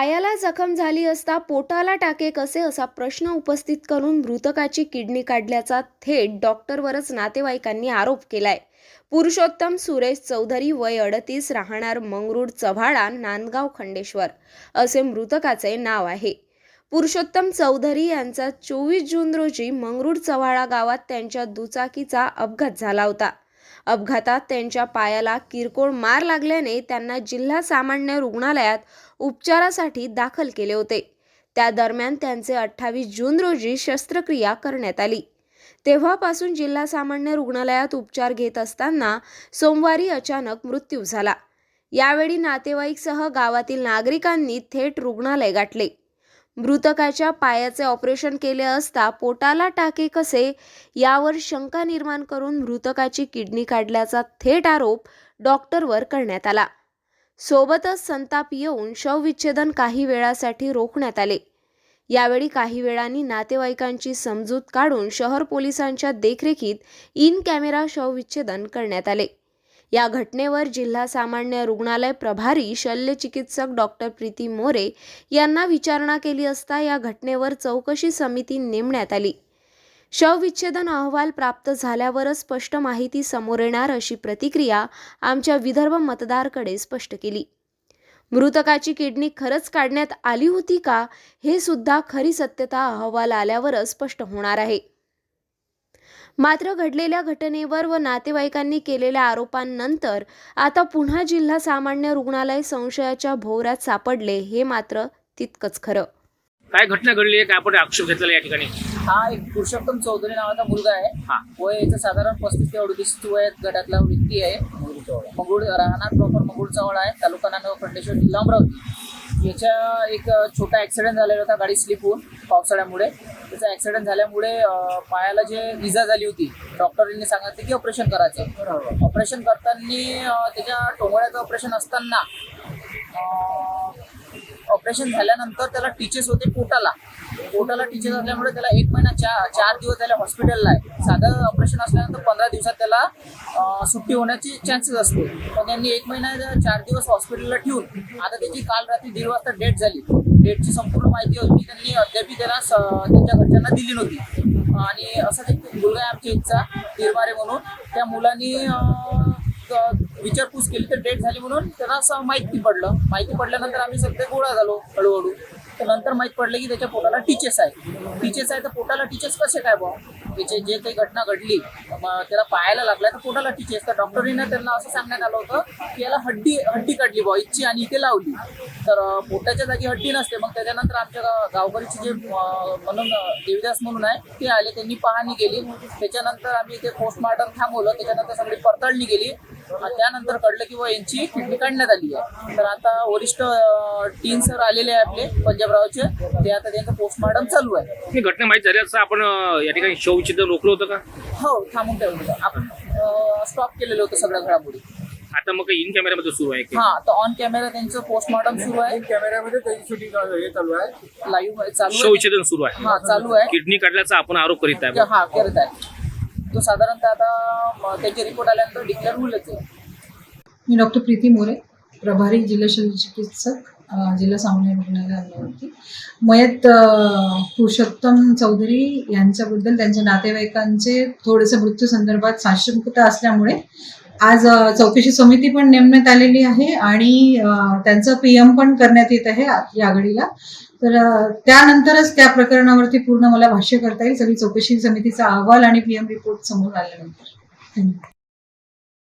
पायाला जखम झाली असता पोटाला टाके कसे असा प्रश्न उपस्थित करून मृतकाची किडनी काढल्याचा थेट डॉक्टरवरच नातेवाईकांनी आरोप केलाय. पुरुषोत्तम सुरेश चौधरी वय अडतीस राहणार मंगरूळ चव्हाळा नांदगाव खंडेश्वर. असे मृतकाचे नाव आहे. पुरुषोत्तम चौधरी यांचा चोवीस जून रोजी मंगरूळ चव्हाळा गावात त्यांच्या दुचाकीचा अपघात झाला होता. अपघातात त्यांच्या पायाला किरकोळ मार लागल्याने त्यांना जिल्हा सामान्य रुग्णालयात उपचारासाठी दाखल केले होते. त्या दरम्यान त्यांचे अठ्ठावीस जून रोजी शस्त्रक्रिया करण्यात आली. तेव्हापासून जिल्हा सामान्य रुग्णालयात उपचार घेत असताना सोमवारी अचानक मृत्यू झाला. यावेळी नातेवाईकसह गावातील नागरिकांनी थेट रुग्णालय गाठले. मृतकाच्या पायाचे ऑपरेशन केले असता पोटाला टाके कसे? यावर शंका निर्माण करून मृतकाची किडनी काढल्याचा थेट आरोप डॉक्टरवर करण्यात आला. सोबतच संताप येऊन शवविच्छेदन काही वेळासाठी रोखण्यात आले. यावेळी काही वेळांनी नातेवाईकांची समजूत काढून शहर पोलिसांच्या देखरेखीत इन कॅमेरा शवविच्छेदन करण्यात आले. या घटनेवर जिल्हा सामान्य रुग्णालय प्रभारी शल्यचिकित्सक डॉक्टर प्रीती मोरे यांना विचारणा केली असता या घटनेवर चौकशी समिती नेमण्यात आली. शवविच्छेदन अहवाल प्राप्त झाल्यावरच स्पष्ट माहिती समोर येणार अशी प्रतिक्रिया आमच्या विदर्भ मतदारकडे स्पष्ट केली. मृतकाची किडनी खरंच काढण्यात आली होती का हे सुद्धा खरी सत्यता अहवाल आल्यावरच स्पष्ट होणार आहे. मात्र घडलेल्या घटनेवर व नातेवाईकांनी केलेल्या आरोपांनंतर आता पुन्हा जिल्हा सामान्य रुग्णालय संशयाच्या भोवऱ्यात सापडले हे मात्र तितकंच खरं. काय घटना घडली आहे? काय आपण आक्षेप घेतलेला या ठिकाणी? हा एक पुरुषोत्तम चौधरी नावाचा मुलगा आहे. हा. वय याचं साधारण पस्तीस ते अडतीस वय गटातला व्यक्ती आहे. मंगूळ राहणार प्रॉपर मंगूळ चवळ आहे. तालुका नांदगाव खंडेश्वर जिल्हा अमरावती. याच्या एक छोटा ऍक्सिडेंट झालेला होता गाडी स्लिप होऊन पावसाळ्यामुळे. त्याचा ऍक्सिडेंट झाल्यामुळे पायाला जे इजा झाली होती डॉक्टरांनी सांगितलं की ऑपरेशन करायचं. ऑपरेशन करताना त्याच्या टोंगळ्याचं ऑपरेशन असताना ऑपरेशन झाल्यानंतर त्याला टीचेस होते पोटाला पोटाला टीचर असल्यामुळे त्याला एक महिना चार चार दिवस त्याला हॉस्पिटलला आहे. साधं ऑपरेशन असल्यानंतर पंधरा दिवसात त्याला सुट्टी होण्याची चान्सेस असतो. पण त्यांनी एक महिना चार दिवस हॉस्पिटलला ठेवून आता त्याची काल रात्री दीड वाजता डेट झाली. डेटची संपूर्ण माहिती होती. त्यांनी अद्यापी त्याला त्यांच्या घरच्यांना दिली नव्हती. आणि असाच एक मुलगा आहे आमच्या इथचा तिरमारे म्हणून. त्या मुलांनी विचारपूस केली तर डेट झाली म्हणून त्यांना असं माहिती पडलं. माहिती पडल्यानंतर आम्ही सगळे गोळा झालो हळूहळू. तर नंतर माहीत पडलं की त्याच्या पोटाला टीचेस आहे टीचेस आहे तर पोटाला टीचेस कसे काय बा त्याचे जे काही घटना घडली मग त्याला पायाला लागलाय तर पोटाला टीचेस तर डॉक्टरीनं त्यांना असं सांगण्यात आलं होतं की याला हड्डी हड्डी काढली बा इच्छी आणि इथे लावली. तर पोटाच्या जागी हड्डी नसते मग त्याच्यानंतर आमच्या गावकरीचे जे म्हणून देवीदास म्हणून आहे ते आले त्यांनी पाहणी केली. त्याच्यानंतर आम्ही इथे पोस्टमार्टम थांबवलं. त्याच्यानंतर सगळी पडताळणी केली. आणि त्यानंतर कळलं की बुवा यांची किडनी काढण्यात आली आहे. तर आता वरिष्ठ टीन सर आलेले आहे आपले पंजाबरावचे. ते आता त्यांचं पोस्टमार्टम चालू आहे. ही घटना माहीत झाली असं आपण या ठिकाणी शवविच्छेदन रोखलं होतं का? हो थांबून ठेवलं होतं. आपण स्टॉप केलेलं होतं सगळ्या घडामोडी. आता मग इन कॅमेऱ्यामध्ये सुरू आहे की? हा तर ऑन कॅमेरा त्यांचं पोस्टमार्टम सुरू आहे. कॅमेऱ्यामध्ये त्याची शूटिंग हे चालू आहे. लाईव्ह चालू आहे. सुरू आहे. हा चालू आहे. किडनी काढल्याचा आपण आरोप करीत आहे. हा करत आहे. तो साधारणतः आता त्याचे रिपोर्ट आल्यानंतर डिक्लेअर होईलच मी डॉक्टर प्रीती मोरे प्रभारी जिल्हा शल्य चिकित्सक जिल्हा सामान्य रुग्णालय अमरावती. मयत पुरुषोत्तम चौधरी यांच्याबद्दल त्यांच्या नातेवाईकांचे थोडेसे मृत्यू संदर्भात साशंकता असल्यामुळे आज चौकशी समिती पण नेमण्यात आलेली आहे आणि त्यांचं पी एम पण करण्यात येत आहे या घडीला तर त्यानंतरच त्या प्रकरणावरती पूर्ण मला भाष्य करता येईल. सगळी चौकशी समितीचा अहवाल आणि पी एम रिपोर्ट समोर आल्यानंतर. धन्यवाद.